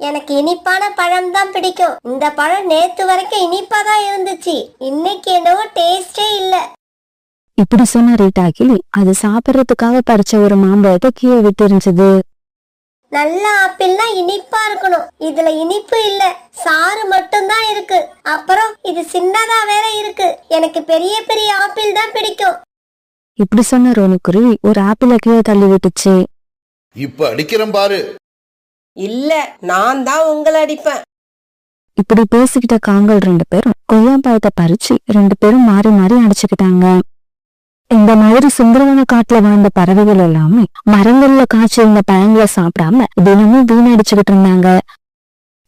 எனக்கு இனிப்பான பழம் தான் பிடிக்கும். இந்த பழம் நேத்து வரைக்கும் இனிப்பா தான் இருந்துச்சு. இன்னைக்கு என்னவோ டேஸ்டே இல்ல. இப்படி சொன்ன ரீட்டா கிளி அது சாப்பிடறதுக்காக பறிச்ச ஒரு மாம்பழத்தை கீழே விட்டு இருந்துச்சு நல்ல ஆப்பிள்னா இனிப்பா இருக்கணும். இதுல இனிப்பு இல்ல சாறு மட்டும்தான் இருக்கு. அப்புறம் இது சின்னதா வேற இருக்கு. எனக்கு பெரிய பெரிய ஆப்பிள் தான் பிடிக்கும். இப்படி சொன்ன ரோனிக்குருவி ஒரு ஆப்பிள கீழே தள்ளி விட்டுச்சு. இப்ப அடிக்கிறேன் பாரு. இல்ல நான் தான் உங்களை அடிப்பேன். இப்படி பேசிக்கிட்ட காங்கள் ரெண்டு பேரும் கொய்யா பழத்தை பறிச்சு ரெண்டு பேரும் மாறி மாறி அடிச்சுக்கிட்டாங்க. இந்த மாதிரி சுந்தரவன காட்டுல வாழ்ந்த பறவைகள் எல்லாமே மரங்கள்ல காய்ச்சிருந்த பழங்களை சாப்பிடாம தினமும் வீணடிச்சுக்கிட்டு இருந்தாங்க.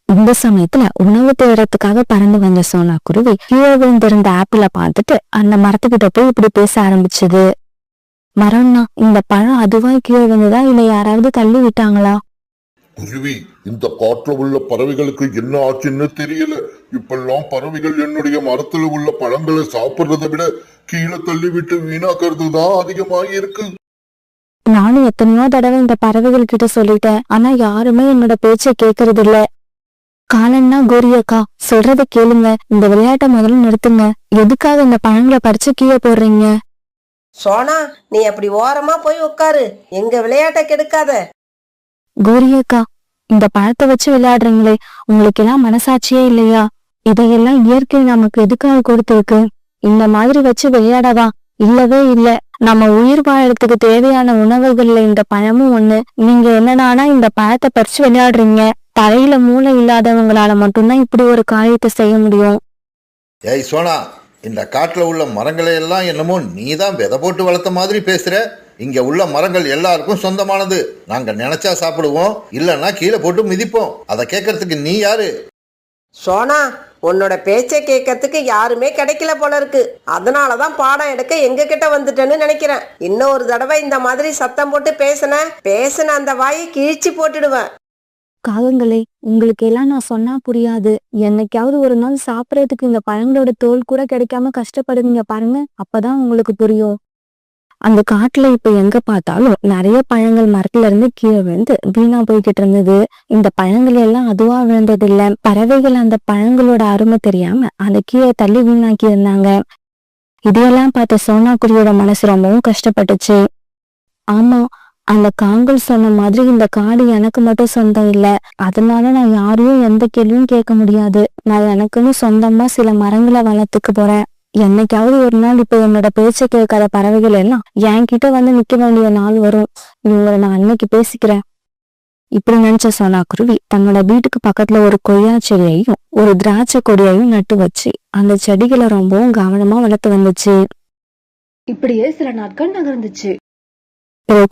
இந்த சமயத்துல உணவு தேடுறதுக்காக பறந்து வந்த சோனா குருவி கீழே விழுந்திருந்த ஆப்பிள பார்த்துட்டு அந்த மரத்துக்கிட்ட போய் இப்படி பேச ஆரம்பிச்சது. மரம்னா இந்த பழம் அதுவாய் கீழே விழுந்ததா இல்ல யாராவது தள்ளி விட்டாங்களா? குருவி இந்த காட்டுல உள்ள பறவைகளுக்கு என்ன ஆச்சுன்னு தெரியல. இப்பெல்லாம் பறவைகள் என்னுடைய மரத்துல உள்ள பழங்களை சாப்பிடுறதை விட கீழே தள்ளி விட்டு வீணாக்குறது தான் அதிகமாக இருக்கு. நானும் எத்தனையோ தடவை இந்த பறவைகள் கிட்ட சொல்லிட்டேன். ஆனா யாருமே என்னோட பேச்சை கேக்குறது இல்ல காலன்னா கோரியக்கா சொல்றத கேளுங்க. இந்த விளையாட்டை முதல்ல நிறுத்துங்க. எதுக்காக இந்த பழங்களை பறிச்சு கீழே போடுறீங்க? சோனா நீ அப்படி ஓரமா போய் உட்காரு. எங்க விளையாட்டை கெடுக்காத. கோரியக்கா இந்த பழத்தை வச்சு விளையாடுறீங்களே. உங்களுக்கு எல்லாம் மனசாட்சியே இல்லையா? இதையெல்லாம் இயற்கை நமக்கு எதுக்காக கொடுத்திருக்கு? இந்த மாதிரி வச்சு விளையாடவா? இல்லவே இல்ல. நம்ம உயிர் வாழறதுக்கு தேவையான உணவுகள்ல இந்த பழமும் ஒண்ணு. நீங்க என்னடானா இந்த பழத்தை பறிச்சு விளையாடுறீங்க? தலையில மூளை இல்லாதவங்களால மட்டும்தான் இப்படி ஒரு காரியத்தை செய்ய முடியும். ஏய் சோனா இந்த காட்டுல உள்ள மரங்களை எல்லாம் என்னமோ நீ தான் விதை போட்டு வளர்த்த மாதிரி பேசுற. இங்க உள்ள மரங்கள் எல்லாருக்கும் சொந்தமானது. நாங்க நினைச்சா சாப்பிடுவோம். இல்லைன்னா கீழே போட்டு மிதிப்போம். அதை கேட்கறதுக்கு நீ யாரு? சோனா உன்னோட பேச்சை கேட்கறதுக்கு யாருமே கிடைக்கல போல இருக்கு. அதனாலதான் பாடம் எடுக்க எங்க கிட்ட வந்துட்டேன்னு நினைக்கிறேன். இன்னொரு தடவை இந்த மாதிரி சத்தம் போட்டு பேசின பேசின அந்த வாயை கிழிச்சு போட்டுடுவேன். காகங்களே உங்களுக்கு எல்லாம் நான் சொன்னா புரியாது. என்னைக்காவது ஒரு நாள் சாப்பிடறதுக்கு இந்த பழங்களோட தோல் கூட கிடைக்காம கஷ்டப்படுவீங்க பாருங்க. அப்பதான் உங்களுக்கு புரியும். அந்த காட்டுல இப்ப எங்க பார்த்தாலும் நிறைய பழங்கள் மரத்துல இருந்து கீழே விழுந்து வீணா போய்கிட்டு இருந்தது. இந்த பழங்கள் எல்லாம் அதுவா விழுந்தது இல்ல பறவைகள் அந்த பழங்களோட அருமை தெரியாம அந்த கீழே தள்ளி வீணாக்கி இருந்தாங்க. இதையெல்லாம் பார்த்த சோனாக்குடியோட மனசு ரொம்பவும் கஷ்டப்பட்டுச்சு. ஆமா அந்த காங்கல் சொன்ன மாதிரி இந்த காடு எனக்கு மட்டும் சொந்தம் இல்ல. அதனால நான் யாரையும் எந்த கேள்வியும் கேட்க முடியாது. நான் எனக்குன்னு சொந்தமா சில மரங்களை வளர்த்துக்க போறேன். என்னைக்காவது ஒரு நாள் இப்ப என்னோட பேச்ச கேட்காத பறவைகள் எல்லாம் என்கிட்ட வந்து நிக்க வேண்டிய நாள் வரும். இவங்களை நான் அன்னைக்கு பேசிக்கிறேன். இப்படி நினைச்ச சோனா குருவி தன்னோட வீட்டுக்கு பக்கத்துல ஒரு கொய்யா செடியையும் ஒரு திராட்சை கொடியையும் நட்டு வச்சு அந்த செடிகளை ரொம்பவும் கவனமா வளர்த்து வந்துச்சு. இப்படியே சில நாட்கள் நகர்ந்துச்சு.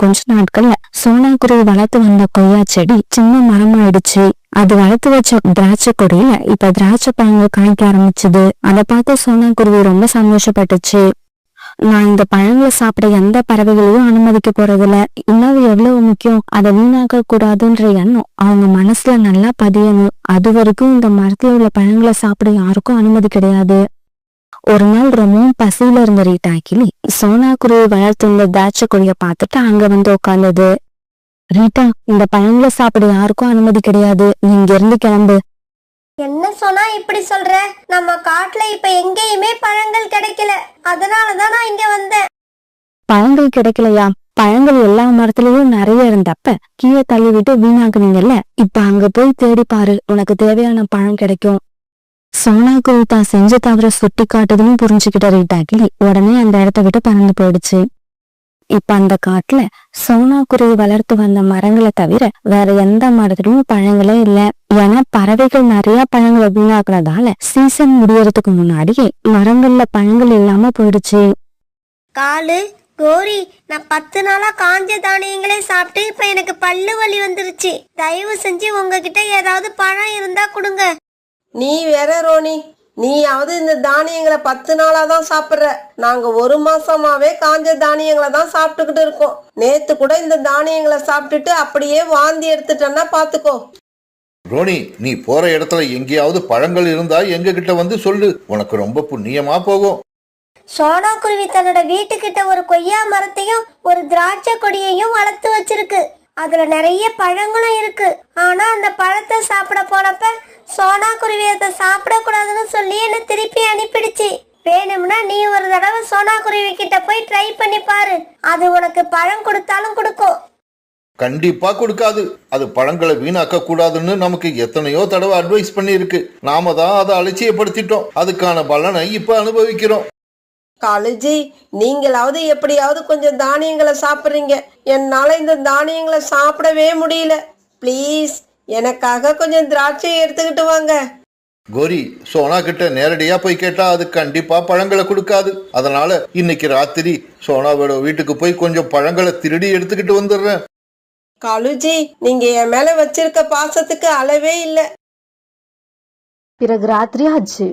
கொஞ்ச நாட்கள்ல சோனாக்குருவி வளர்த்து வந்த கொய்யா செடி சின்ன மரமாயிடுச்சு. அது வளர்த்து வச்ச திராட்சை கொடியில இப்ப திராட்சை பழங்கள் காய்க்க ஆரம்பிச்சது. அதை பார்த்து சோனா குருவி ரொம்ப சந்தோஷப்பட்டுச்சு. நான் இந்த பழங்களை சாப்பிட எந்த பறவைகளையும் அனுமதிக்க போறதில்ல. உணவு எவ்வளவு முக்கியம் அதை வீணாக்க கூடாதுன்ற எண்ணம் அவங்க மனசுல நல்லா பதியணும். அது வரைக்கும் இந்த மரத்துல உள்ள பழங்களை சாப்பிட யாருக்கும் அனுமதி கிடையாது. ஒரு நாள் ரொம்பவும் பசியில இருந்த ரீட்டாக்கிலி சோனா குருவி வளர்த்திருந்த திராட்சை கொடியை பார்த்துட்டு அங்க வந்து உட்கார்ந்தது. ரீட்டா இந்த பழங்களை சாப்பிட யாருக்கும் அனுமதி கிடையாது. நீ இங்க இருந்து கிளம்பு. என்ன சொன்னா இப்படி சொல்ற? நம்ம காட்டுல இப்ப எங்கேயுமே பழங்கள் கிடைக்கல. அதனாலதான் நான் இங்க வந்தேன். பழங்கள் கிடைக்கலையா? பழங்கள் எல்லா மரத்துலயும் நிறைய இருந்தப்ப கீழே தள்ளி விட்டு வீணாக்குனீங்கல்ல? இப்ப அங்க போய் தேடி பாரு. உனக்கு தேவையான பழம் கிடைக்கும். சோனா குருவி தான் செஞ்ச தவிர சுட்டி காட்டுதுன்னு புரிஞ்சுக்கிட்ட ரீட்டா கிளி உடனே அந்த இடத்த விட்டு பறந்து போயிடுச்சு. இப்ப அந்த காட்டுல சோனா குருவி வளர்த்து வந்த மரங்களை தவிர வேற எந்த மரத்திலும் பழங்களே இல்ல. ஏன்னா பறவைகள் நிறைய பழங்களை வீணாக்குறதால சீசன் முடியறதுக்கு முன்னாடியே மரங்கள்ல பழங்கள் இல்லாம போயிடுச்சு. காலு கோரி நான் பத்து நாளா காஞ்ச தானியங்களே சாப்பிட்டு இப்ப எனக்கு பல்லு வலி வந்துருச்சு. தயவு செஞ்சு உங்ககிட்ட ஏதாவது பழம் இருந்தா கொடுங்க. நீ வேற ரோனி நீயாவது இந்த தானியங்களை பத்து நாளா தான் சாப்பிடுற. நாங்க ஒரு மாசமாவே காஞ்ச தானியங்களை தான் சாப்பிட்டுக்கிட்டு இருக்கோம். நேத்து கூட இந்த தானியங்களை சாப்பிட்டுட்டு அப்படியே வாந்தி எடுத்துட்டேன்னா பாத்துக்கோ. ரோனி நீ போற இடத்துல எங்கேயாவது பழங்கள் இருந்தா எங்க கிட்ட வந்து சொல்லு. உனக்கு ரொம்ப புண்ணியமா போகும். சோனா குருவி தன்னோட வீட்டுக்கிட்ட ஒரு கொய்யா மரத்தையும் ஒரு திராட்சை கொடியையும் வளர்த்து வச்சிருக்கு. அதுல நிறைய பழங்களும் இருக்கு. ஆனா அந்த பழத்தை சாப்பிட போனப்ப சோனா குருவி அதை சாப்பிடக்கூடாதுன்னு சொல்லி என்ன திருப்பி அனுப்பிடுச்சு. வேணும்னா நீ ஒரு தடவை சோனா குருவி கிட்ட போய் ட்ரை பண்ணி பாரு. அது உனக்கு பழம் கொடுத்தாலும் கொடுக்கும். கண்டிப்பா கொடுக்காது. அது பழங்களை வீணாக்க கூடாதுன்னு நமக்கு எத்தனையோ தடவை அட்வைஸ் பண்ணியிருக்கு. நாம தான் அதை அலட்சியப்படுத்திட்டோம். அதுக்கான பலனை இப்ப அனுபவிக்கிறோம். காலுஜி நீங்களாவது எப்படியாவது கொஞ்சம் தானியங்களை சாப்பிட்றீங்க. என்னால இந்த தானியங்களை சாப்பிடவே முடியல. ப்ளீஸ் எனக்காக கொஞ்சம் திராட்சையை எடுத்துக்கிட்டு வாங்க. கோரி சோனா கிட்ட நேரடியா போய் கேட்டா அது கண்டிப்பா பழங்களை கொடுக்காது. அதனால இன்னைக்கு ராத்திரி சோனாவோட வீட்டுக்கு போய் கொஞ்சம் பழங்களை திருடி எடுத்துக்கிட்டு வந்துடுறேன். காலுஜி நீங்க என் மேல வச்சிருக்க பாசத்துக்கு அளவே இல்லை. பிறகு ராத்திரி ஆச்சு.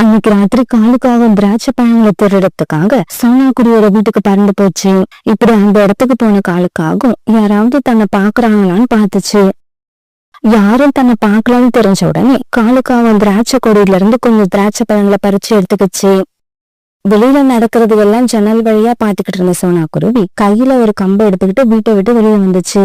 அன்னைக்கு ராத்திரி காலுக்காக திராட்சை பழங்களை திருடறதுக்காக சோனாக்குடியோட வீட்டுக்கு பறந்து போச்சு. இப்படி அந்த இடத்துக்கு போன காலுக்காகவும் யாராவது தன்னை பாக்குறாங்களான்னு பார்த்துச்சு. யாரும் தன்னை பார்க்கலான்னு தெரிஞ்ச உடனே காலுக்காவும் திராட்சை கொடியில இருந்து கொஞ்சம் திராட்சை பழங்களை பறிச்சு எடுத்துக்கிச்சு. வெளியில நடக்கிறது எல்லாம் ஜன்னல் வழியா பாத்துக்கிட்டு இருந்த சோனா குருவி கையில ஒரு கம்பை எடுத்துக்கிட்டு வீட்டை விட்டு வெளியே வந்துச்சு.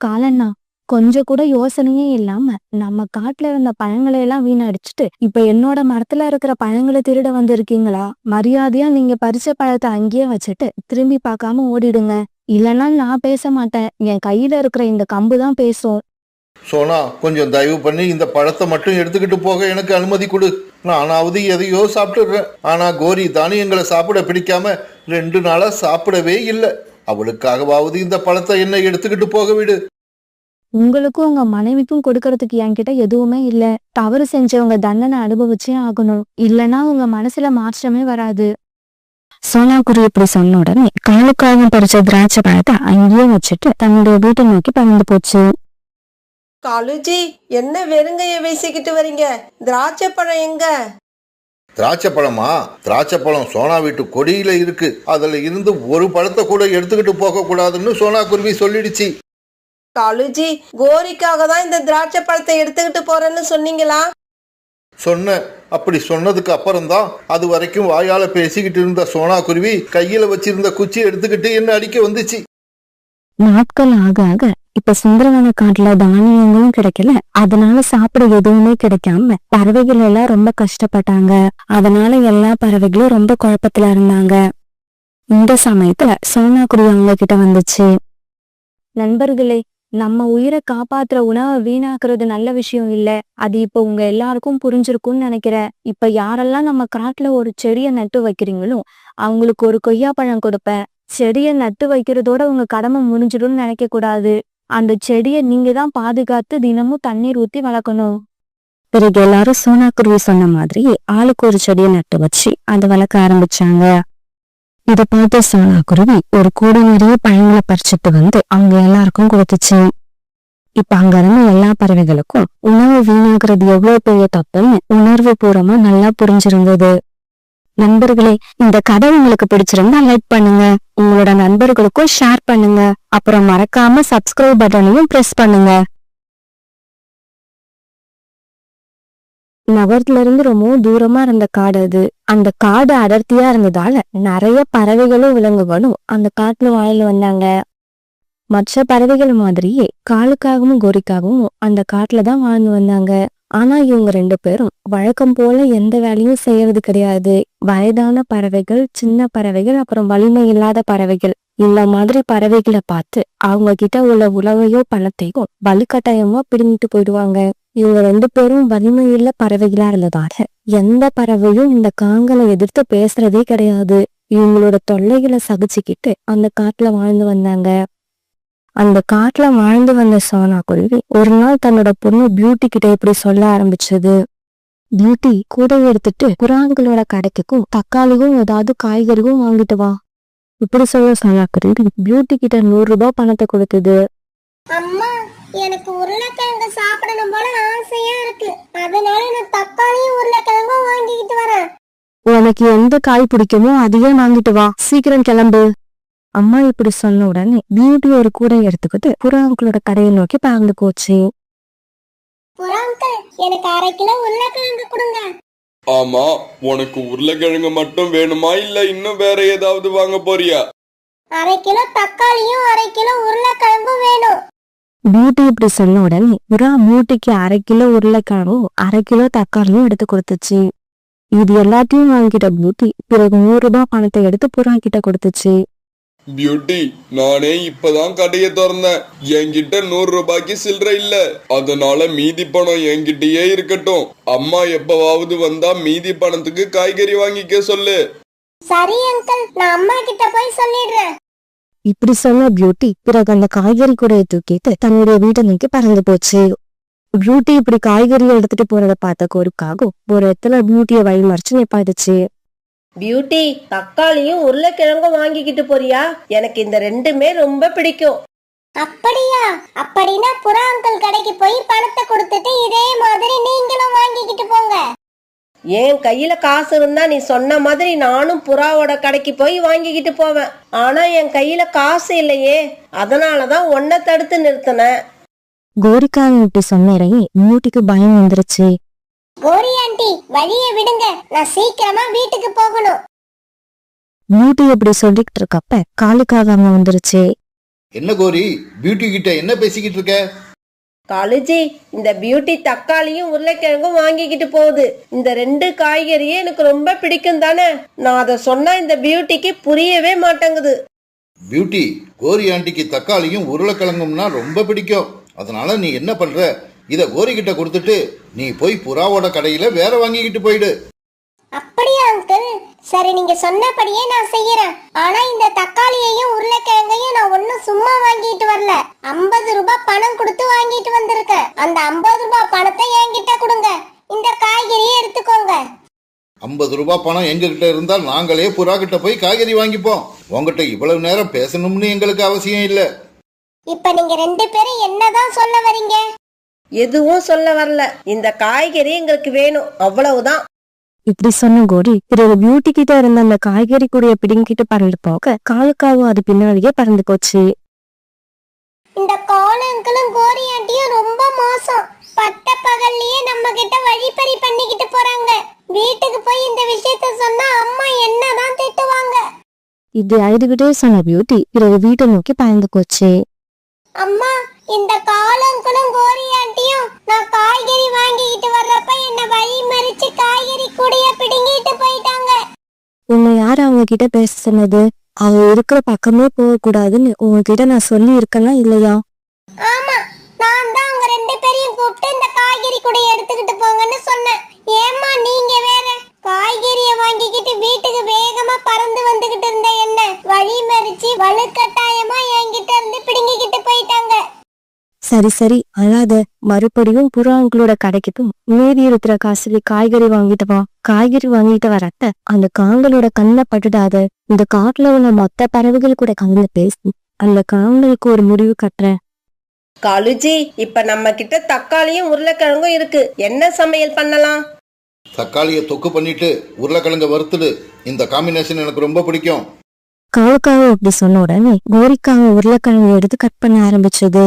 காலண்ணா கொஞ்சம் கூட யோசனையே இல்லாம நம்ம காட்டுல இருந்த பழங்களை எல்லாம் வீணடிச்சுட்டு இப்ப என்னோட மரத்துல இருக்கிற பழங்களை திருட வந்திருக்கீங்களா? மரியாதையா நீங்க பறிச்ச பழத்தை அங்கேயே வச்சுட்டு திரும்பி பார்க்காம ஓடிடுங்க. இல்லைன்னா நான் பேச மாட்டேன். என் கையில இருக்கிற இந்த கம்பு தான் பேசும். சோனா கொஞ்சம் தயவு பண்ணி இந்த பழத்தை மட்டும் எடுத்துக்கிட்டு போக எனக்கு அனுமதி கொடு. நானாவது எதையோ சாப்பிட்டுடுறேன். ஆனா கோரி தானியங்களை சாப்பிட பிடிக்காம ரெண்டு நாளா சாப்பிடவே இல்லை. அவளுக்காகவாவது இந்த பழத்தை என்ன எடுத்துக்கிட்டு போக விடு. உங்களுக்கும் உங்க மனைவிக்கும் கொடுக்கறதுக்கு என்கிட்ட எதுவுமே இல்ல. தவறு செஞ்சவங்க தண்டனை அனுபவிச்சே ஆகணும். இல்லைன்னா உங்க மனசுல மாற்றமே வராது. சோனா குரு இப்படி சொன்ன உடனே காலுக்காக பறிச்ச திராட்சை பழத்தை அங்கேயே வச்சுட்டு தன்னுடைய வீட்டை நோக்கி பறந்து போச்சு. காலுஜி என்ன வெறுங்கைய வீசிக்கிட்டு வரீங்க? திராட்சை பழம் எங்க? திராட்சை பழமா? திராட்சை பழம் சோனா வீட்டு கொடியில இருக்கு. அதுல இருந்து ஒரு பழத்தை கூட எடுத்துக்கிட்டு போக கூடாதுன்னு சோனா குருவி சொல்லிடுச்சு. காலுஜி கோரிக்காக தான் இந்த திராட்சை பழத்தை எடுத்துக்கிட்டு போறேன்னு சொன்னீங்களா? சொன்னேன் அப்படி சொன்னதுக்கு அப்புறம்தான் அது வரைக்கும் வாயால பேசிக்கிட்டு இருந்த சோனா குருவி கையில வச்சிருந்த குச்சி எடுத்துக்கிட்டு என்ன அடிக்க வந்துச்சு. நாட்கள் ஆக ஆக இப்ப சுந்தரவன காட்டுல தானியங்களும் கிடைக்கல. அதனால சாப்பிட எதுவுமே கிடைக்காம பறவைகள் எல்லாம் ரொம்ப கஷ்டப்பட்டாங்க. அதனால எல்லா பறவைகளும் ரொம்ப குழப்பத்துல இருந்தாங்க. இந்த சமயத்துல சோனா குருவி அவங்க கிட்ட வந்துச்சு. நண்பர்களே நம்ம உயிரை காப்பாத்துற உணவை வீணாக்குறது நல்ல விஷயம் இல்ல. அது இப்ப உங்க எல்லாருக்கும் புரிஞ்சிருக்கும்னு நினைக்கிறேன் இப்ப யாரெல்லாம் நம்ம காட்டுல ஒரு செடியை நட்டு வைக்கிறீங்களோ அவங்களுக்கு ஒரு கொய்யாப்பழம் கொடுப்பேன். செடியை நட்டு வைக்கிறதோட உங்க கடமை முடிஞ்சிடும்னு நினைக்க கூடாது. அந்த செடியை நீங்க தான் பாதுகாத்து தினமும் தண்ணீர் ஊத்தி வளர்க்கணும். பிறகு எல்லாரும் சோனா குருவி சொன்ன மாதிரி ஆளுக்கு ஒரு செடியை நட்டு வச்சு அதை வளர்க்க ஆரம்பிச்சாங்க. இத பார்த்து சோனா குருவி ஒரு கூடை நிறைய பழங்களை பறிச்சிட்டு வந்து அவங்க எல்லாருக்கும் கொடுத்துச்சு. இப்ப அங்க இருந்த எல்லா பறவைகளுக்கும் உணவு வீணாகிறது எவ்வளவு பெரிய தப்புன்னு உணர்வு பூர்வமா நல்லா புரிஞ்சிருந்தது. நண்பர்களே இந்த கதை உங்களுக்கு பிடிச்சிருந்தா லைக் பண்ணுங்க. உங்களோட நண்பர்களுக்கும் ஷேர் பண்ணுங்க. அப்புறம் மறக்காம சப்ஸ்கிரைப் பட்டனையும் பிரஸ் பண்ணுங்க. நகரத்துல இருந்து ரொம்பவும் தூரமா இருந்த காடு அது. அந்த காடு அடர்த்தியா இருந்ததால நிறைய பறவைகளும் விலங்குகளும் அந்த காட்டுல வாழல வந்தாங்க. மற்ற பறவைகள் மாதிரியே காலுக்காகவும் கோரிக்காகவும் அந்த காட்டுல தான் வாழ்ந்து வந்தாங்க. ஆனா இவங்க ரெண்டு பேரும் வழக்கம் போல எந்த வேலையும் செய்யறது கிடையாது. வயதான பறவைகள் சின்ன பறவைகள் அப்புறம் வலிமை இல்லாத பறவைகள். இந்த மாதிரி பறவைகளை பார்த்து அவங்க கிட்ட உள்ள உணவையோ பணத்தையோ வலுக்கட்டாயமா பிடிங்கிட்டு போயிடுவாங்க. இவங்க ரெண்டு பேரும் வலிமை பறவைகளா இருந்ததாக. எந்த பறவையும் இந்த காங்களை எதிர்த்து பேசுறதே கிடையாது. இவங்களோட தொல்லைகளை சகிச்சுக்கிட்டு அந்த காட்டுல வாழ்ந்து வந்தாங்க. அந்த காட்டுல வாழ்ந்து வந்த சோனா குருவி ஒரு நாள் தன்னோட பொண்ணு பியூட்டி கிட்ட இப்படி சொல்ல ஆரம்பிச்சது. பியூட்டி கூட எடுத்துட்டு குரான்களோட கடைக்கும் தக்காளியும் ஏதாவது காய்கறியும் வாங்கிட்டு வா. இப்படி சொல்ல சோனா குருவி பியூட்டி கிட்ட நூறு ரூபாய் பணத்தை கொடுத்தது. அம்மா எனக்கு உருளைக்கிழங்கு சாப்பிடணும் போல ஆசையா இருக்கு. அதனால நான் தக்காளியும் உருளைக்கிழங்கும் வாங்கிக்கிட்டு வரேன். உனக்கு எந்த காய் பிடிக்குமோ அதையே வாங்கிட்டு வா. சீக்கிரம் கிளம்பு. அம்மா இப்படி சொன்ன உடனே பியூட்டி ஒரு கூடை எடுத்துக்கிட்டு புறா அங்கிளோட கடையை நோக்கி பறந்து போச்சு. எனக்கு அரை கிலோ உருளைக்கிழங்கு கொடுங்க. ஆமா உனக்கு உருளைக்கிழங்கு மட்டும் வேணுமா இல்ல இன்னும் வேற ஏதாவது வாங்க போறியா? அரை கிலோ தக்காளியும் அரை கிலோ உருளைக்கிழங்கும் வேணும். பியூட்டி இப்படி சொன்ன உடனே புறா பியூட்டிக்கு அரை கிலோ உருளைக்கிழங்கும் அரை கிலோ தக்காளியும் எடுத்து கொடுத்துச்சு. இது எல்லாத்தையும் வாங்கிட்ட பியூட்டி பிறகு நூறு ரூபாய் பணத்தை எடுத்து புறா கிட்ட கொடுத்துச்சு. பியூட்டி நானே இப்பதான் கடையை திறந்தேன். என்கிட்ட நூறு ரூபாய்க்கு சில்லறை இல்ல. அதனால மீதி பணம் என்கிட்டயே இருக்கட்டும். அம்மா எப்பவாவது வந்தா மீதி பணத்துக்கு காய்கறி வாங்கிக்க சொல்லு. சரி அங்கிள் நான் அம்மா கிட்ட போய் சொல்லிடுறேன். இப்படி சொன்ன பியூட்டி பிறகு அந்த காய்கறி கூடையை தூக்கிட்டு தன்னுடைய வீட்டை நோக்கி பறந்து போச்சு. பியூட்டி இப்படி காய்கறி எடுத்துட்டு போறத பார்த்த கோருக்காக ஒரு இடத்துல பியூட்டிய வழி மறைச்சு நிப்பாட்டுச்சு. பியூட்டி தக்காளியும் உருளைக்கிழங்கும் வாங்கிக்கிட்டு போறியா? எனக்கு இந்த ரெண்டுமே ரொம்ப பிடிக்கும். அப்படியா? அப்படின்னா புறா அங்கிள் கடைக்கு போய் பணத்தை கொடுத்துட்டு இதே மாதிரி நீங்களும் வாங்கிக்கிட்டு போங்க. என் கையில காசு இருந்தா நீ சொன்ன மாதிரி நானும் புறாவோட கடைக்கு போய் வாங்கிக்கிட்டு போவேன். ஆனா என் கையில காசு இல்லையே. அதனாலதான் உன்னை தடுத்து நிறுத்தினேன். கோரிக்காரன் இப்படி சொன்ன இடையே பியூட்டிக்கு பயம் வந்துருச்சு. கோரி ஆண்டி வழிய விடுங்க. நான் சீக்கிரமா வீட்டுக்கு போகணும். பியூட்டி இப்படி சொல்லிக்கிட்டு இருக்கப்ப காலுக்காக வந்துருச்சு. என்ன கோரி? பியூட்டி கிட்ட என்ன பேசிக்கிட்டு இருக்க? காலுஜி இந்த பியூட்டி தக்காளியும் உருளைக்கிழங்கும் வாங்கிக்கிட்டு போகுது. இந்த ரெண்டு காய்கறியும் எனக்கு ரொம்ப பிடிக்கும் தானே? நான் அதை சொன்னா இந்த பியூட்டிக்கு புரியவே மாட்டேங்குது. பியூட்டி கோரி ஆண்டிக்கு தக்காளியும் உருளைக்கிழங்கும்னா ரொம்ப பிடிக்கும். அதனால நீ என்ன பண்ற? இத கோரி கொடுத்துட்டு நீ போய் புறாவோட கடையில வேற வாங்கிக்கிட்டு போயிடு. அப்படியா அங்கிள் சரி நீங்க சொன்னபடியே நான் செய்யறேன். ஆனா இந்த தக்காளியையும் உருளைக்கிழங்கையும் நான் ஒன்னும் சும்மா வாங்கிட்டு வரல. ஐம்பது ரூபாய் பணம் கொடுத்து வாங்கிட்டு வந்திருக்கேன் அந்த ஐம்பது ரூபாய் பணத்தை என்கிட்ட கொடுங்க. இந்த காய்கறியை எடுத்துக்கோங்க. ஐம்பது ரூபாய் பணம் எங்ககிட்ட இருந்தால் நாங்களே புறா கிட்ட போய் காய்கறி வாங்கிப்போம். உங்ககிட்ட இவ்வளவு நேரம் பேசணும்னு எங்களுக்கு அவசியம் இல்ல. இப்ப நீங்க ரெண்டு பேரும் என்னதான் சொல்ல வரீங்க? எதுவும் சொல்ல வரல. இந்த காய்கறி எங்களுக்கு வேணும். அவ்வளவுதான். இப்படி சொன்ன கோரி பிறகு பியூட்டி கிட்ட இருந்த அந்த காய்கறி கூடைய பிடிங்கிட்டு பறந்து போக காலுக்காவும் அது பின்னாடியே பறந்து போச்சு. இந்த கோலங்களும் கோரி ஆண்டியும் ரொம்ப மோசம். பட்ட பகல்லையே நம்ம கிட்ட வழிப்பறி பண்ணிக்கிட்டு போறாங்க. வீட்டுக்கு போய் இந்த விஷயத்த சொன்னா அம்மா என்னதான் திட்டுவாங்க. இப்படி அழுதுகிட்டே சொன்ன பியூட்டி பிறகு வீட்டை நோக்கி பயந்து போச்சு. அம்மா இந்த காலங்களும் கோரி ஆண்டியும் நான் காய்கறி வாங்கிக்கிட்டு வர்றப்ப என்ன வழி மறிச்சு காய்கறி கூடைய பிடுங்கிட்டு போயிட்டாங்க. உன்னை யார் அவங்க கிட்ட பேச சொன்னது? அவ இருக்கிற பக்கமே போக கூடாதுன்னு உங்ககிட்ட நான் சொல்லி இருக்கேனா இல்லையா? ஆமா நான் தான் அவங்க ரெண்டு பேரையும் கூப்பிட்டு இந்த காய்கறி கூடைய எடுத்துக்கிட்டு போங்கன்னு சொன்னேன். ஏம்மா நீங்க வேற காய்கறிய வாங்கிக்கிட்டு வீட்டுக்கு வேகமா பறந்து வந்துகிட்டு இருந்த என்ன? வழி மறிச்சு வலுக்கட்டாயமா என்கிட்ட இருந்து பிடுங்கிக்கிட்டு சரி சரி. அழாத. மறுபடியும் புறாங்களோட கடைக்கு மீதி இருக்கிற காசுல காய்கறி வாங்கிட்டு வா. காய்கறி வாங்கிட்டு வரத்த அந்த காங்களோட கண்ணை பட்டுடாத. இந்த காட்டுல உள்ள மொத்த பறவைகள் கூட கலந்து பேசி. அந்த காங்களுக்கு ஒரு முடிவு கட்டுறேன் காலுஜி இப்ப நம்ம கிட்ட தக்காளியும் உருளைக்கிழங்கும் இருக்கு. என்ன சமையல் பண்ணலாம்? தக்காளியை தொக்கு பண்ணிட்டு உருளைக்கிழங்க வறுத்துடு. இந்த காம்பினேஷன் எனக்கு ரொம்ப பிடிக்கும். காவுக்காவை அப்படி சொன்ன உடனே கோரிக்காவை உருளைக்கிழங்கு எடுத்து கட் பண்ண ஆரம்பிச்சது.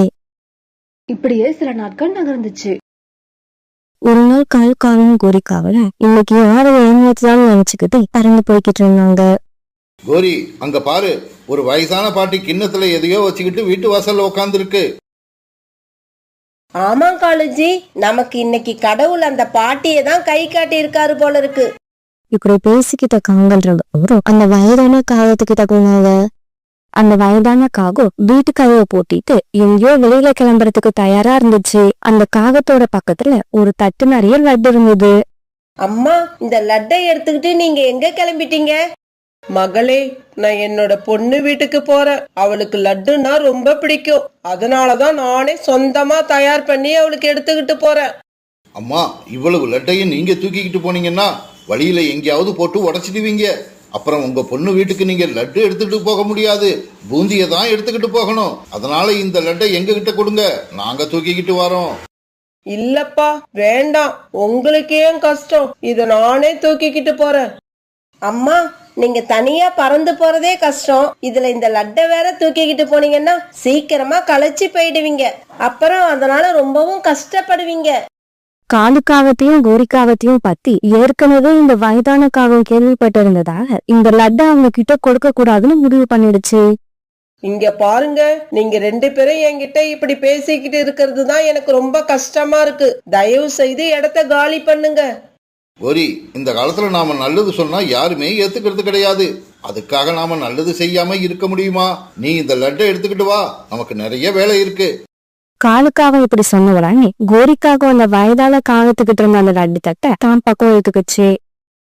இப்படியே சில நாட்கள் நகர்ந்துச்சு. ஒரு நாள் காலுக்காவும் கோரிக்காவில இன்னைக்கு யாரை ஏமாத்துதான்னு நினைச்சுக்கிட்டு பறந்து போய்கிட்டு இருந்தாங்க. கோரி அங்க பாரு ஒரு வயசான பாட்டி கிண்ணத்துல எதையோ வச்சுக்கிட்டு வீட்டு வாசல்ல உட்காந்துருக்கு ஆமா காலுஜி நமக்கு இன்னைக்கு கடவுள் அந்த பாட்டியை தான் கை காட்டி இருக்காரு போல இருக்கு. இப்படி பேசிக்கிட்ட காங்கல் ரெண்டு அந்த வயதான காகத்துக்கிட்ட போனாங்க அந்த வயதான காகம் வீட்டு கதவை போட்டிட்டு எங்கேயோ வெளியில கிளம்புறதுக்கு தயாரா இருந்துச்சு. அந்த காகத்தோட பக்கத்துல ஒரு தட்டு நிறைய லட்டு இருந்தது. அம்மா இந்த லட்டை எடுத்துக்கிட்டு நீங்க எங்க கிளம்பிட்டீங்க? மகளே நான் என்னோட பொண்ணு வீட்டுக்கு போறேன். அவளுக்கு லட்டுன்னா ரொம்ப பிடிக்கும். அதனாலதான் நானே சொந்தமா தயார் பண்ணி அவளுக்கு எடுத்துக்கிட்டு போறேன். அம்மா இவ்வளவு லட்டையும் நீங்க தூக்கிக்கிட்டு போனீங்கன்னா வழியில எங்கேயாவது போட்டு உடைச்சிடுவீங்க. அப்புறம் உங்க பொண்ணு வீட்டுக்கு நீங்க லட்டு எடுத்துட்டு போக முடியாது. பூந்தியை தான் எடுத்துக்கிட்டு போகணும். அதனால இந்த லட்டை எங்க கிட்ட கொடுங்க. நாங்க தூக்கிக்கிட்டு வரோம். இல்லப்பா வேண்டாம். உங்களுக்கு ஏன் கஷ்டம். இத நானே தூக்கிக்கிட்டு போறேன். அம்மா நீங்க தனியா பறந்து போறதே கஷ்டம். இதுல இந்த லட்டை வேற தூக்கிக்கிட்டு போனீங்கன்னா சீக்கிரமா களைச்சி போயிடுவீங்க. அப்புறம் அதனால ரொம்பவும் கஷ்டப்படுவீங்க. காலுக்காகத்தையும் கோரிக்காகத்தையும் பத்தி ஏற்கனவே இந்த வயதான காகம் கேள்விப்பட்டிருந்ததாக இந்த லட்டை அவங்க கிட்ட கொடுக்க கூடாதுன்னு முடிவு பண்ணிடுச்சு. இங்க பாருங்க நீங்க ரெண்டு பேரும் என்கிட்ட இப்படி பேசிக்கிட்டு இருக்கிறது தான் எனக்கு ரொம்ப கஷ்டமா இருக்கு. தயவு செய்து இடத்த காலி பண்ணுங்க. கோரி இந்த காலத்துல நாம நல்லது சொன்னா யாருமே ஏத்துக்கிறது கிடையாது. அதுக்காக நாம நல்லது செய்யாம இருக்க முடியுமா? நீ இந்த லட்டை எடுத்துக்கிட்டு வா. நமக்கு நிறைய வேலை இருக்கு. காலுக்காக இப்படி சொன்ன உடனே கோரிக்காக அந்த வயதான காகத்துக்கிட்ட இருந்த அந்த லட்டு தட்டை? தான் பக்கம் எடுத்துக்கிச்சு.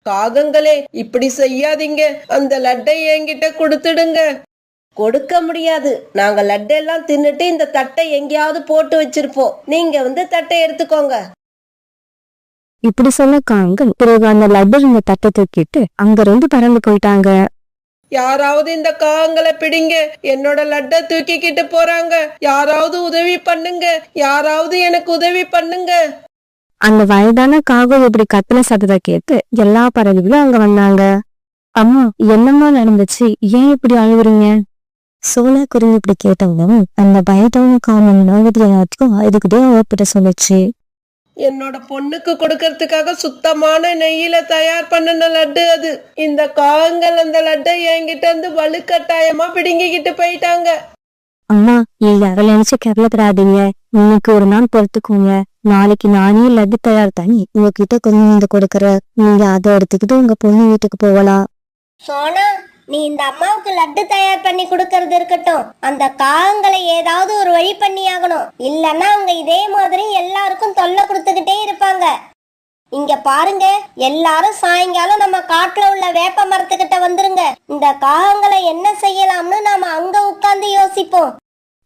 காகங்களே இப்படி செய்யாதீங்க. அந்த லட்டை என்கிட்ட கொடுத்துடுங்க. கொடுக்க முடியாது. நாங்க லட்டெல்லாம் தின்னுட்டு இந்த தட்டை எங்கேயாவது போட்டு வச்சிருப்போம். நீங்க வந்து தட்டை எடுத்துக்கோங்க. இப்படி சொன்ன காங்கள் பிறகு அந்த லட்டு இருந்த தட்டை தூக்கிட்டு அங்க இருந்து பறந்து போயிட்டாங்க. யாராவது இந்த காகங்களை பிடிங்க. என்னோட லட்டை தூக்கிக்கிட்டு போறாங்க. யாராவது உதவி பண்ணுங்க. யாராவது எனக்கு உதவி பண்ணுங்க. அந்த வயதான காகம் இப்படி கத்துன சத்தத்தை கேட்டு எல்லா பறவைகளும் அங்க வந்தாங்க. அம்மா என்னம்மா நடந்துச்சு? ஏன் இப்படி அழுகுறீங்க? சோழ குருவி இப்படி கேட்டவங்களும் அந்த வயதான காமன் நோய்கள் எல்லாத்துக்கும் அழுதுகிட்டே அவர்கிட்ட சொல்லுச்சு. என்னோட பொண்ணுக்கு கொடுக்கறதுக்காக சுத்தமான நெய்யில தயார் பண்ணின லட்டு அது. இந்த காகங்கள் அந்த லட்டை என்கிட்ட இருந்து வலுக்கட்டாயமா பிடுங்கிக்கிட்டு போயிட்டாங்க. அம்மா நீங்க அதை நினைச்சு கவலைப்படாதீங்க. இன்னைக்கு ஒரு நாள் பொறுத்துக்கோங்க. நாளைக்கு நானே லட்டு தயார் பண்ணி உங்ககிட்ட கொண்டு வந்து கொடுக்கறேன். நீங்க அதை எடுத்துக்கிட்டு உங்க பொண்ணு வீட்டுக்கு போகலாம். சோனா நீ இந்த அம்மாவுக்கு லட்டு தயார் பண்ணி கொடுக்கறது இருக்கட்டும். அந்த காகங்களை ஏதாவது ஒரு வழி பண்ணியாகணும். இல்லன்னா அவங்க இதே மாதிரி எல்லாருக்கும் தொல்லை கொடுத்துக்கிட்டே இருப்பாங்க. இங்க பாருங்க எல்லாரும் சாயங்காலம் நம்ம காட்டுல உள்ள வேப்ப மரத்துக்கிட்ட வந்துருங்க. இந்த காகங்களை என்ன செய்யலாம்னு நாம அங்க உட்கார்ந்து யோசிப்போம்.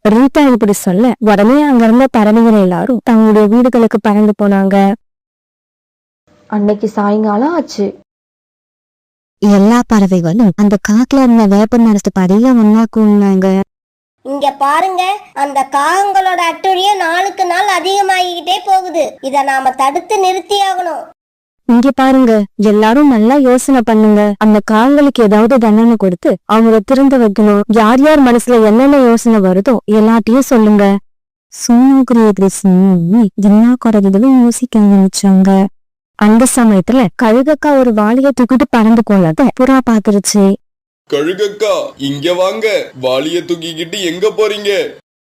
ரீதா இப்படி சொல்ல உடனே அங்க இருந்த பறவைகள் எல்லாரும் தங்களுடைய வீடுகளுக்கு பறந்து போனாங்க. அன்னைக்கு சாயங்காலம் ஆச்சு. எல்லா பறவைகளும் அந்த காட்டுல இருந்த வேப்ப மரத்து படிய ஒன்னா கூடினாங்க. இங்க பாருங்க அந்த காகங்களோட அட்டுழியம் நாளுக்கு நாள் அதிகமாகிக்கிட்டே போகுது. இத நாம தடுத்து நிறுத்தியாகணும் இங்க பாருங்க எல்லாரும் நல்லா யோசனை பண்ணுங்க. அந்த காங்களுக்கு ஏதாவது தண்டனை கொடுத்து அவங்கள திரும்ப வைக்கணும். யார் யார் மனசுல என்னென்ன யோசனை வருதோ எல்லாத்தையும் சொல்லுங்க. சோனகுரிய கிருஷ்ணன் எல்லா குறைகளும் யோசிக்க ஆரம்பிச்சாங்க அந்த சமயத்துல கழுகக்கா ஒரு வாளிய தூக்கிட்டு பறந்து போனத புறா பாத்துருச்சு கழுகக்கா இங்க வாங்க. வாளிய தூக்கிக்கிட்டு எங்க போறீங்க?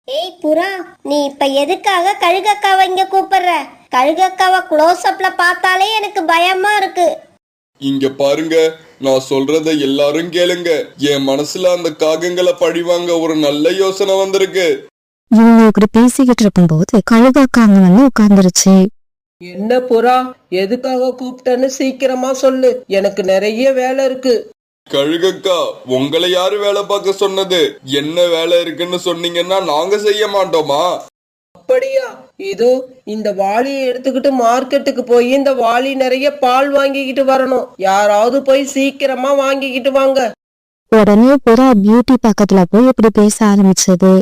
ஏய் புறா நீ இப்ப எதுக்காக கழுகக்காவை இங்க கூப்பிடுற? கழுகக்காவை க்ளோஸ் அப்ல பார்த்தாலே எனக்கு பயமா இருக்கு. இங்க பாருங்க நான் சொல்றத எல்லாரும் கேளுங்க. என் மனசுல அந்த காகங்களை பழிவாங்க ஒரு நல்ல யோசனை வந்திருக்கு. இவங்க இப்படி பேசிக்கிட்டு இருக்கும்போது கழுகக்கா அங்க வந்து உட்கார்ந்துருச்சு. என்ன புறா? எதுக்காக கூப்பிட்டேன்னு சீக்கிரமா சொல்லு. எனக்கு நிறைய வேலை இருக்கு. கழுகக்கா உங்களை யாரு வேலை பார்க்க சொன்னது? என்ன வேலை இருக்குன்னு சொன்னீங்கன்னா நாங்க செய்ய மாட்டோமா? அப்படியா? இதோ இந்த வாளியை எடுத்துக்கிட்டு மார்க்கெட்டுக்கு போய் இந்த வாளி நிறைய பால் வாங்கிக்கிட்டு வரணும். யாராவது போய் சீக்கிரமா வாங்கிக்கிட்டு வாங்க. உடனே புறா பியூட்டி பக்கத்துல போய் இப்படி பேச ஆரம்பிச்சது.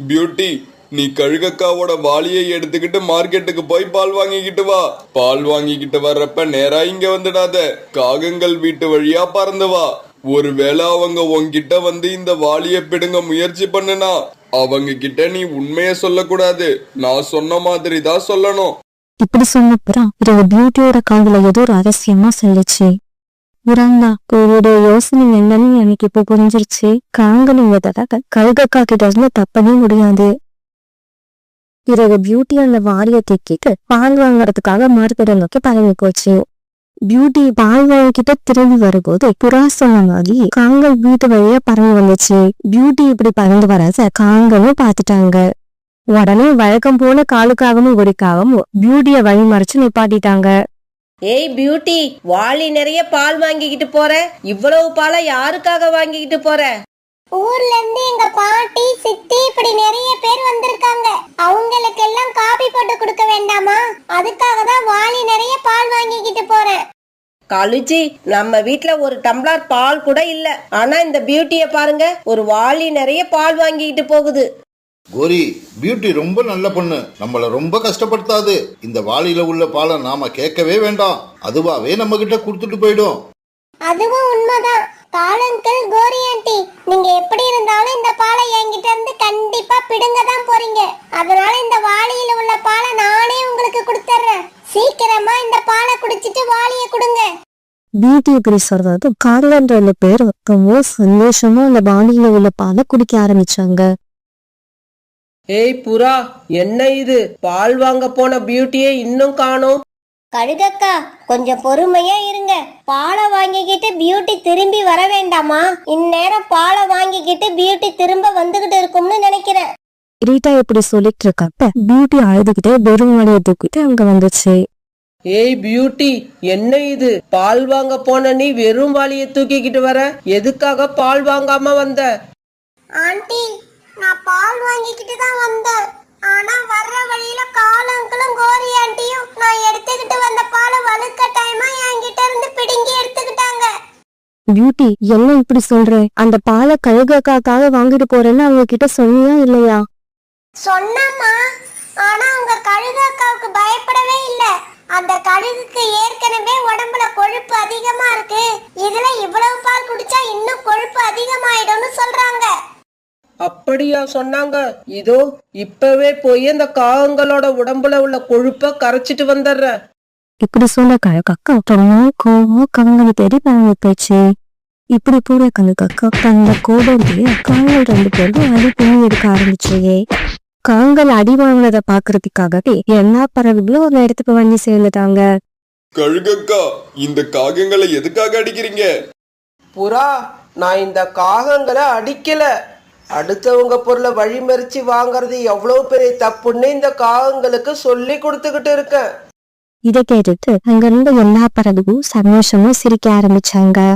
பியூட்டி நீ கழுகக்காவோட வாளியை எடுத்துக்கிட்டு மார்க்கெட்டுக்கு போய் பால் வாங்கிக்கிட்டு வா. பால் வாங்கிக்கிட்டு வர்றப்ப நேரா இங்க வந்துடாத. காகங்கள் வீட்டு வழியா பறந்து வா. ஒருவேளை அவங்க உன்கிட்ட வந்து இந்த வாளிய பிடுங்க முயற்சி பண்ணுனா அவங்க கிட்ட நீ உண்மைய சொல்லக்கூடாது. நான் சொன்ன மாதிரி தான் சொல்லணும். இப்படி சொன்னப்புறம் புறா பியூட்டியோட காதுல ஏதோ ரகசியமா சொல்லிச்சு. உரங்கா உங்களுடைய யோசனை என்னன்னு எனக்கு இப்ப புரிஞ்சிருச்சு. காங்கல் தடவை கழுகக்கா கிட்ட இருந்து தப்பவே முடியாது. பிறகு பியூட்டி அந்த வாரிய தூக்கிட்டு பால் வாங்குறதுக்காக மறுபடியும் நோக்கி பழகி போச்சு பியூட்டி பால் வாங்கிக்கிட்ட திரும்பி வரும்போது புறா சொன்ன காங்கல் வீட்டு வழியா பறந்து வந்துச்சு. பியூட்டி இப்படி பறந்து வரத காங்கலும் பாத்துட்டாங்க உடனே வழக்கம் போல காலுக்காகவும் ஒடிக்காகவும் பியூட்டிய வழி மறைச்சு நிப்பாட்டிட்டாங்க. ஏய் பியூட்டி வாளி நிறைய பால் வாங்கிக்கிட்டு போற. இவ்வளவு பாலை யாருக்காக வாங்கிக்கிட்டு போற? ஊர்ல இருந்து எங்க பாட்டி சித்தி இப்படி நிறைய பேர் வந்திருக்காங்க. அவங்களுக்கு எல்லாம் காபி போட்டு கொடுக்க வேண்டாமா? அதுக்காக தான் வாளி நிறைய பால் வாங்கிக்கிட்டு போறேன். கழுச்சி நம்ம வீட்ல ஒரு டம்ளர் பால் கூட இல்ல. ஆனா இந்த பியூட்டிய பாருங்க ஒரு வாளி நிறைய பால் வாங்கிட்டு போகுது. கோரி பியூட்டி ரொம்ப நல்ல பொண்ணு. நம்மள ரொம்ப கஷ்டப்படுத்தாது. இந்த வாளியில உள்ள பாலை நாம கேட்கவே வேண்டாம். அதுவாவே நம்ம கிட்ட கொடுத்துட்டு போயிடும். அதுவும் உண்மைதான். காலங்கள் கோரி ஆண்டி நீங்க எப்படி இருந்தாலும் இந்த பாலை என்கிட்ட இருந்து கண்டிப்பா பிடுங்க தான் போறீங்க. அதனால இந்த வாளியில உள்ள பாலை நானே உங்களுக்கு கொடுத்துட்றேன் சீக்கிரமா இந்த பாலை குடிச்சிட்டு வாளியை கொடுங்க. பியூட்டி இப்படி சொல்றது கார்லன்ற ரெண்டு பேர் ரொம்ப சந்தோஷமா அந்த பாடியில உள்ள பாலை குடிக்க ஆரம்பிச்சாங்க. ஏய் புறா என்ன இது? பால் வாங்க போன பியூட்டியே இன்னும் காணோம். கழுகக்கா கொஞ்சம் பொறுமையா இருங்க. பாலை வாங்கிக்கிட்டு பியூட்டி திரும்பி வர வேண்டாமா? இந்நேரம் பாலை வாங்கிக்கிட்டு பியூட்டி திரும்ப வந்துகிட்டு இருக்கும்னு நினைக்கிறேன். ரீட்டா இப்படி சொல்லிட்டு இருக்கப்ப பியூட்டி அழுதுகிட்டே வெறும் வழியை தூக்கிட்டு அங்க வந்துச்சு. ஏய் பியூட்டி என்ன இது? பால் வாங்க போன நீ வெறும் வாளிய தூக்கிக்கிட்டு வர? எதுக்காக பால் வாங்காம வந்த? ஆண்டி நான் பால் வாங்கிக்கிட்டு தான் வந்தேன். ஆனா வர்ற வழியில காலங்களும் கோரி ஆண்டியும் நான் எடுத்துக்கிட்டு வந்த பாலை வலுக்கட்டாயமா என்கிட்ட இருந்து பிடுங்கி எடுத்துக்கிட்டாங்க. பியூட்டி என்ன இப்படி சொல்ற? அந்த பாலை கழுகக்காக்காக வாங்கிட்டு போறேன்னு அவங்க கிட்ட சொன்னியா இல்லையா? சொன்னம்மா. ஆனா உங்க கழுகு அக்காவுக்கு பயப்படவே இல்ல. அந்த கழுகுக்கு ஏற்கனவே உடம்புல கொழுப்பு அதிகமா இருக்கு. இதுல இவ்வளவு பால் குடிச்சா இன்னும் கொழுப்பு அதிகமாயிடும்னு சொல்றாங்க. அப்படியா சொன்னாங்க. இதோ இப்பவே போய் அந்த காகங்களோட உடம்புல உள்ள கொழுப்ப கரைச்சிட்டு வந்துடுறேன் இப்படி சொன்ன கழுகக்கா ரொம்ப கோவம் கங்கனி தேடி பழங்க போச்சு இப்படி போற கழுகக்கா தந்த கோபத்தையே காங்கள் ரெண்டு பேரும் அடி பின்னி எடுக்க ஆரம்பிச்சே காங்கள் அடி வாங்கினதை பாக்குறதுக்காகவே எல்லா பறவைகளும் ஒரு இடத்துக்கு வந்து சேர்ந்துட்டாங்க. கழுகக்கா இந்த காகங்களை எதுக்காக அடிக்கிறீங்க? புறா நான் இந்த காகங்களை அடிக்கல. அடுத்தவங்க பொருளை வழிமறிச்சு வாங்குறது எவ்வளவு பெரிய தப்புன்னு இந்த காகங்களுக்கு சொல்லி கொடுத்துக்கிட்டு இருக்கேன். இதை கேட்டுட்டு அங்கிருந்த எல்லா பறவையும் சந்தோஷமா சிரிக்க ஆரம்பிச்சாங்க.